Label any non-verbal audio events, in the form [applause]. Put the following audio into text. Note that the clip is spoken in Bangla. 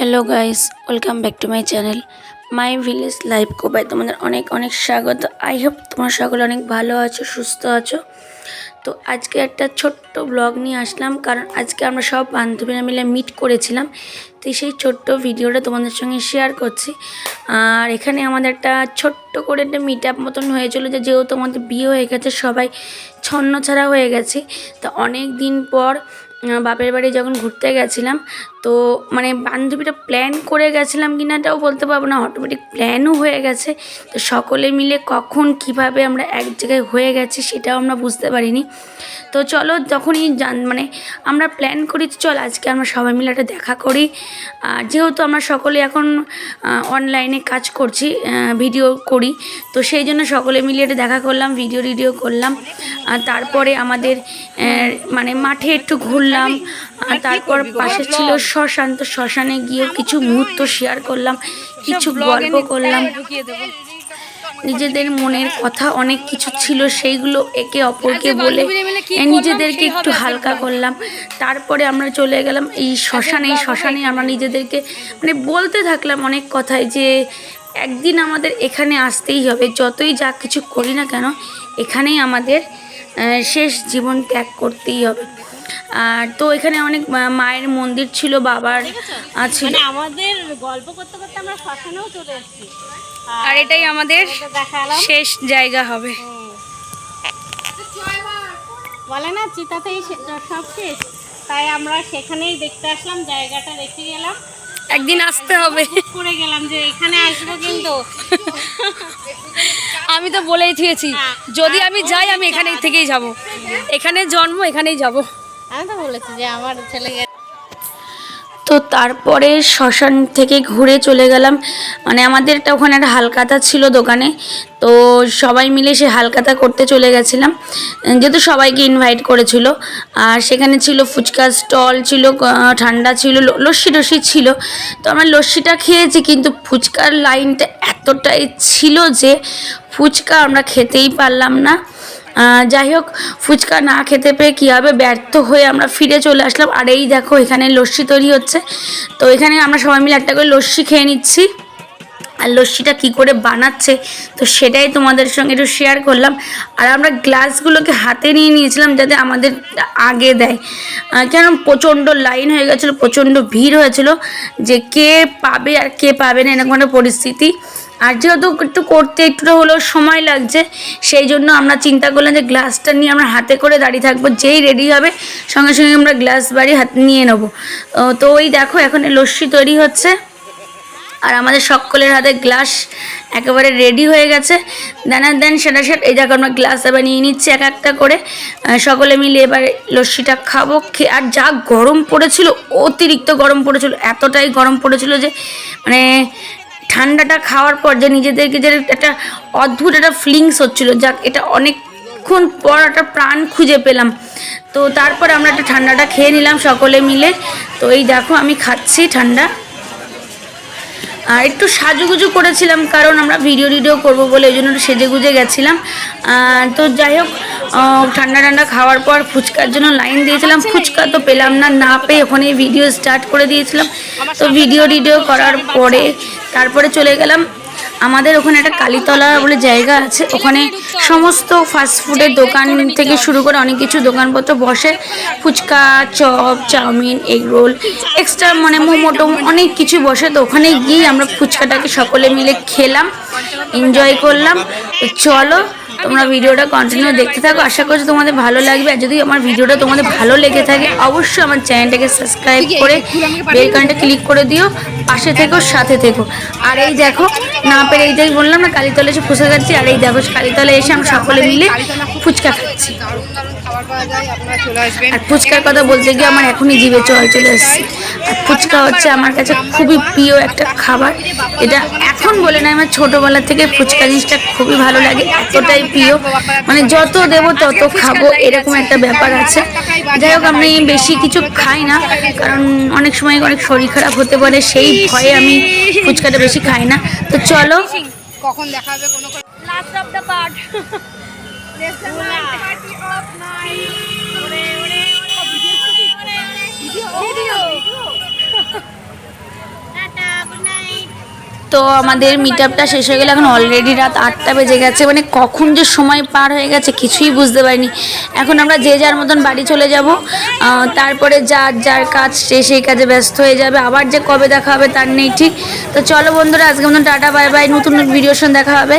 Hello guys welcome back to my channel my village live কোবাই তোমাদের অনেক অনেক স্বাগত। আই হোপ তোমার সকলে অনেক ভালো আছো, সুস্থ আছো। তো আজকে একটা ছোট্ট ব্লগ নিয়ে আসলাম, কারণ আজকে আমরা সব বান্ধবীরা মিলে মিট করেছিলাম। তো সেই ছোট্ট ভিডিওটা তোমাদের সঙ্গে শেয়ার করছি। আর এখানে আমাদের একটা ছোট্ট করে একটা মিট আপ মতন হয়েছিল যে, যেহেতু আমাদের বিয়ে হয়ে গেছে, সবাই ছন্ন ছাড়া হয়ে গেছে। তো অনেক দিন পর বাপের বাড়ি যখন ঘুরতে গেছিলাম তো মানে বান্ধবীরা প্ল্যান করে গেছিলাম কি নাটাও বলতে পারব না অটোমেটিক প্ল্যানও হয়ে গেছে। তো সকলে মিলে কখন কীভাবে আমরা এক জায়গায় হয়ে গেছি সেটাও আমরা বুঝতে পারিনি। তো চলো যখনই জান মানে আমরা প্ল্যান করি চল আজকে আমরা সবাই মিলে একটা দেখা করি। আর যেহেতু আমরা সকলে এখন অনলাইনে কাজ করছি ভিডিও করি, তো সেই জন্য সকলে মিলে একটা দেখা করলাম ভিডিও টিডিও করলাম। আর তারপরে আমাদের মানে মাঠে একটু ঘুরলাম। তারপর পাশে ছিল শ্মশান তো শ্মশানে গিয়ে কিছু মুহূর্ত শেয়ার করলাম কিছু গল্প করলাম। নিজেদের মনের কথা অনেক কিছু ছিল সেইগুলো একে অপরকে বলে নিজেদেরকে একটু হালকা করলাম। তারপরে আমরা চলে গেলাম এই শ্মশানে এই শ্মশানে আমরা নিজেদেরকে মানে বলতে থাকলাম অনেক কথাই যে একদিন আমাদের এখানে আসতেই হবে যতই যা কিছু করি না কেন এখানেই আমাদের শেষ জীবন ত্যাগ করতেই হবে। আর তো এখানে অনেক মায়ের মন্দির ছিল বাবার আহ, ছিল। মানে আমাদের গল্প করতে করতে আমরা শ্মশানেও চলে এসেছি। আর এটাই আমাদের শেষ জায়গা হবে। বলে না চিতাতেই সব শেষ। তাই আমরা সেখানেই দেখতে আসলাম জায়গাটা দেখে গেলাম। একদিন আসতে হবে। করে গেলাম যে এখানে আসব কিন্তু। [laughs] আমি তো বলেই থিয়েছি যদি আমি যাই আমি এখানেই থেকেই যাব। এখানে জন্ম এখানেই যাব। আমি তো বলেছি যে আমার ছেলে তো তারপরে শ্মশান থেকে ঘুরে চলে গেলাম। মানে আমাদের একটা ওখানে একটা হালকাতা ছিল দোকানে। তো সবাই মিলে সে হালকাতা করতে চলে গেছিলাম। যেহেতু সবাইকে ইনভাইট করেছিল। আর সেখানে ছিল ফুচকা স্টল ছিল ঠান্ডা ছিল লস্যি টস্যি ছিল। তো আমরা লস্যিটা খেয়েছি, কিন্তু ফুচকার লাইনটা এতটাই ছিল যে ফুচকা আমরা খেতেই পারলাম না। যাই হোক, ফুচকা না খেতে পেয়ে কী হবে? ব্যর্থ হয়ে আমরা ফিরে চলে আসলাম। আর এই দেখো, এখানে লস্যি তৈরি হচ্ছে। তো এখানে আমরা সবাই মিলে একটা করে লস্যি খেয়ে নিচ্ছি। আর লস্যিটা কী করে বানাচ্ছে, তো সেটাই তোমাদের সঙ্গে একটু শেয়ার করলাম। আর আমরা গ্লাসগুলোকে হাতে নিয়ে নিয়েছিলাম যাতে আমাদের আগে দেয়। কেন প্রচণ্ড লাইন হয়ে গেছিল, প্রচণ্ড ভিড় হয়েছিল। যে কে পাবে আর কে পাবে না, এরকম একটা পরিস্থিতি। আর যেহেতু একটু করতে একটু হলেও সময় লাগছে, সেই জন্য আমরা চিন্তা করলাম যে গ্লাসটা নিয়ে আমরা হাতে করে দাঁড়িয়ে থাকব, যেই রেডি হবে, সঙ্গে সঙ্গে আমরা গ্লাস বাড়ি হাতে নিয়ে নেব। তো ওই দেখো এখন লস্যি তৈরি হচ্ছে, আর আমাদের সকলের হাতে গ্লাস একেবারে রেডি হয়ে গেছে। দেন আর দেন সেটা সেটা, এই দেখো আমরা গ্লাস এবার নিয়ে নিচ্ছি এক একটা করে। সকলে মিলে এবার লস্যিটা খাব খেয়ে আর যা গরম পড়েছিল, অতিরিক্ত গরম পড়েছিল, এতটাই গরম পড়েছিল যে মানে ঠান্ডাটা খাওয়ার পর যে নিজেদেরকে যে একটা অদ্ভুত একটা ফিলিংস হচ্ছিল। যাক, এটা অনেকক্ষণ পর একটা প্রাণ খুঁজে পেলাম। তো তারপর আমরা একটা ঠান্ডাটা খেয়ে নিলাম সকলে মিলে। তো এই দেখো, আমি খাচ্ছি ঠান্ডা। আর একটু সাজুগুজু করেছিলাম কারণ আমরা ভিডিও টিডিও করব বলে ওই জন্য সেজে গুজে গেছিলাম। তো যাই হোক ঠান্ডা ঠান্ডা খাওয়ার পর ফুচকার জন্য লাইন দিয়েছিলাম। ফুচকা তো পেলাম না না পেয়ে ওখানে ভিডিও স্টার্ট করে দিয়েছিলাম। তো ভিডিও টিডিও করার পরে তারপরে চলে গেলাম। আমাদের ওখানে একটা কালীতলা বলে জায়গা আছে। ওখানে সমস্ত ফাস্টফুডের দোকান থেকে শুরু করে অনেক কিছু দোকানপত্র বসে। Phuchka, chop, chowmein egg roll extra মানে মোমো টোমো অনেক কিছু বসে। তো ওখানে গিয়ে আমরা ফুচকাটাকে সকলে মিলে খেলাম এনজয় করলাম। চলো তোমরা ভিডিওটা কন্টিনিউ দেখতে থাকো। আশা করছি তোমাদের ভালো লাগবে। আর যদি আমার ভিডিওটা তোমাদের ভালো লেগে থাকে অবশ্যই আমার চ্যানেলটাকে সাবস্ক্রাইব করে বেলকানটা ক্লিক করে দিও। পাশে থেকো সাথে থেকো। আর এই দেখো না পেরে এইটাই বললাম না কালীতলা এসে ফুসে খাচ্ছি আর এই দেখো কালীতলা এসে আমরা সকলে মিলে ফুচকা খাচ্ছি। আর ফুচকার কথা বলতে গিয়ে আমার এখনই জিভে চল চলে এসেছে আর ফুচকা হচ্ছে আমার কাছে খুবই প্রিয় একটা খাবার। এটা এখন বলে না আমার ছোটোবেলা থেকে ফুচকা জিনিসটা খুবই ভালো লাগে এতটাই প্রিয়। মানে যত দেবো তত খাব এরকম একটা ব্যাপার আছে। যাই হোক আমি বেশি কিছু খাই না কারণ অনেক সময় অনেক শরীর খারাপ হতে পারে সেই ভয়ে আমি ফুচকাটা বেশি খাই না। তো চলো। কখন দেখা হবে কোনো লাস্ট অফ দ্য পার্ট তো আমাদের মিট আপটা শেষ হয়ে গেলে। এখন অলরেডি রাত আটটা বেজে গেছে। মানে কখন যে সময় পার হয়ে গেছে, কিছুই বুঝতে পারিনি। এখন আমরা যে যার মতন বাড়ি চলে যাব। তারপরে যার যার কাজ সে সেই কাজে ব্যস্ত হয়ে যাবে। আবার যে কবে দেখা হবে তার নেই ঠিক। তো চলো বন্ধুরা আজকে মতন টাটা, বাই বাই। নতুন ভিডিওর সঙ্গে দেখা হবে।